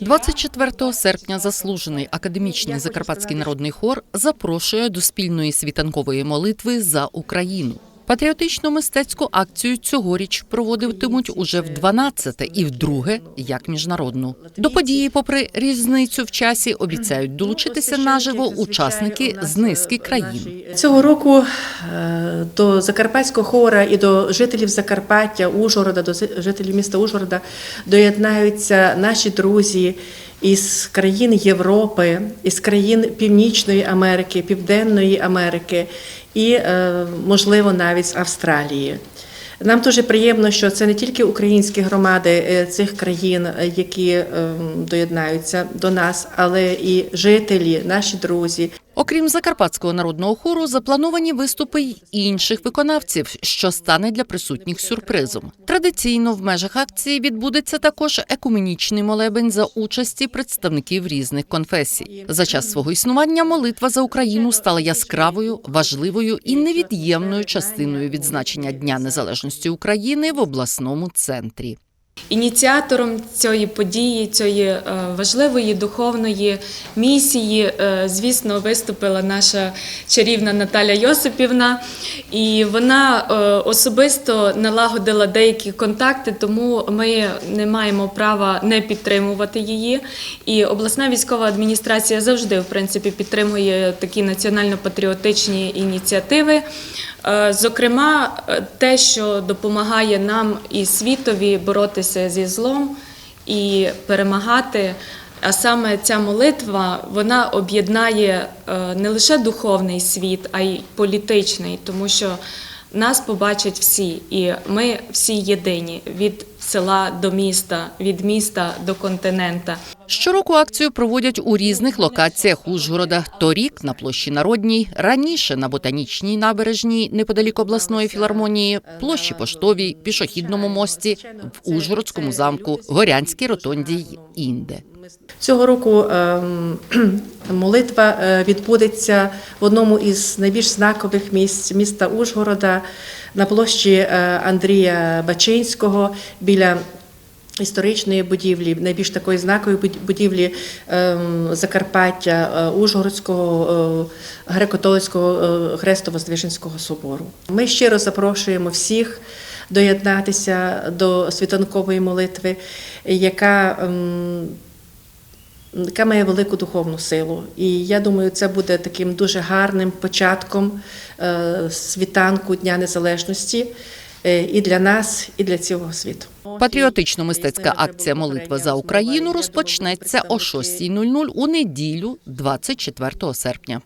24 серпня заслужений академічний Закарпатський народний хор запрошує до спільної світанкової молитви за Україну. Патріотичну мистецьку акцію цьогоріч проводитимуть уже в 12-те і вдруге як міжнародну. До події, попри різницю в часі, обіцяють долучитися наживо учасники з низки країн. Цього року е, до Закарпатського хора і до жителів Закарпаття, Ужгорода, до жителів міста Ужгорода доєднаються наші друзі із країн Європи, із країн Північної Америки, Південної Америки і, е, можливо, навіть з Австралії. Нам дуже приємно, що це не тільки українські громади е, цих країн, е, які е, доєднаються до нас, але і жителі, наші друзі, Окрім Закарпатського народного хору, заплановані виступи й інших виконавців, що стане для присутніх сюрпризом. Традиційно в межах акції відбудеться також екуменічний молебень за участі представників різних конфесій. За час свого існування молитва за Україну стала яскравою, важливою і невід'ємною частиною відзначення Дня Незалежності України в обласному центрі. Ініціатором цієї події, цієї е, важливої духовної місії, е, звісно, виступила наша чарівна Наталя Йосипівна, і вона е, особисто налагодила деякі контакти, тому ми не маємо права не підтримувати її. І обласна військова адміністрація завжди, в принципі, підтримує такі національно-патріотичні ініціативи. Е, Зокрема, е, те, що допомагає нам і світові боротися зі злом і перемагати. А саме ця молитва вона об'єднає е, не лише духовний світ, а й політичний, тому що нас побачать всі, і ми всі єдині від села до міста, від міста до континента. Щороку акцію проводять у різних локаціях Ужгорода. Торік на площі Народній, раніше на ботанічній набережній неподалік обласної філармонії, площі Поштовій, пішохідному мості, в Ужгородському замку, Горянській ротонді й інде. Цього року ем, молитва е, відбудеться в одному із найбільш знакових місць міста Ужгорода на площі е, Андрія Бачинського біля. Історичної будівлі, найбільш такої знакової будівлі ем, Закарпаття, е, Ужгородського е, греко-католицького е, Хрестово-Здвиженського собору. Ми щиро запрошуємо всіх доєднатися до світанкової молитви, яка ем, яка має велику духовну силу. І я думаю, це буде таким дуже гарним початком світанку Дня Незалежності і для нас, і для цілого світу. Патріотично-мистецька акція Молитва за Україну розпочнеться о 6.00 у неділю, 24 серпня.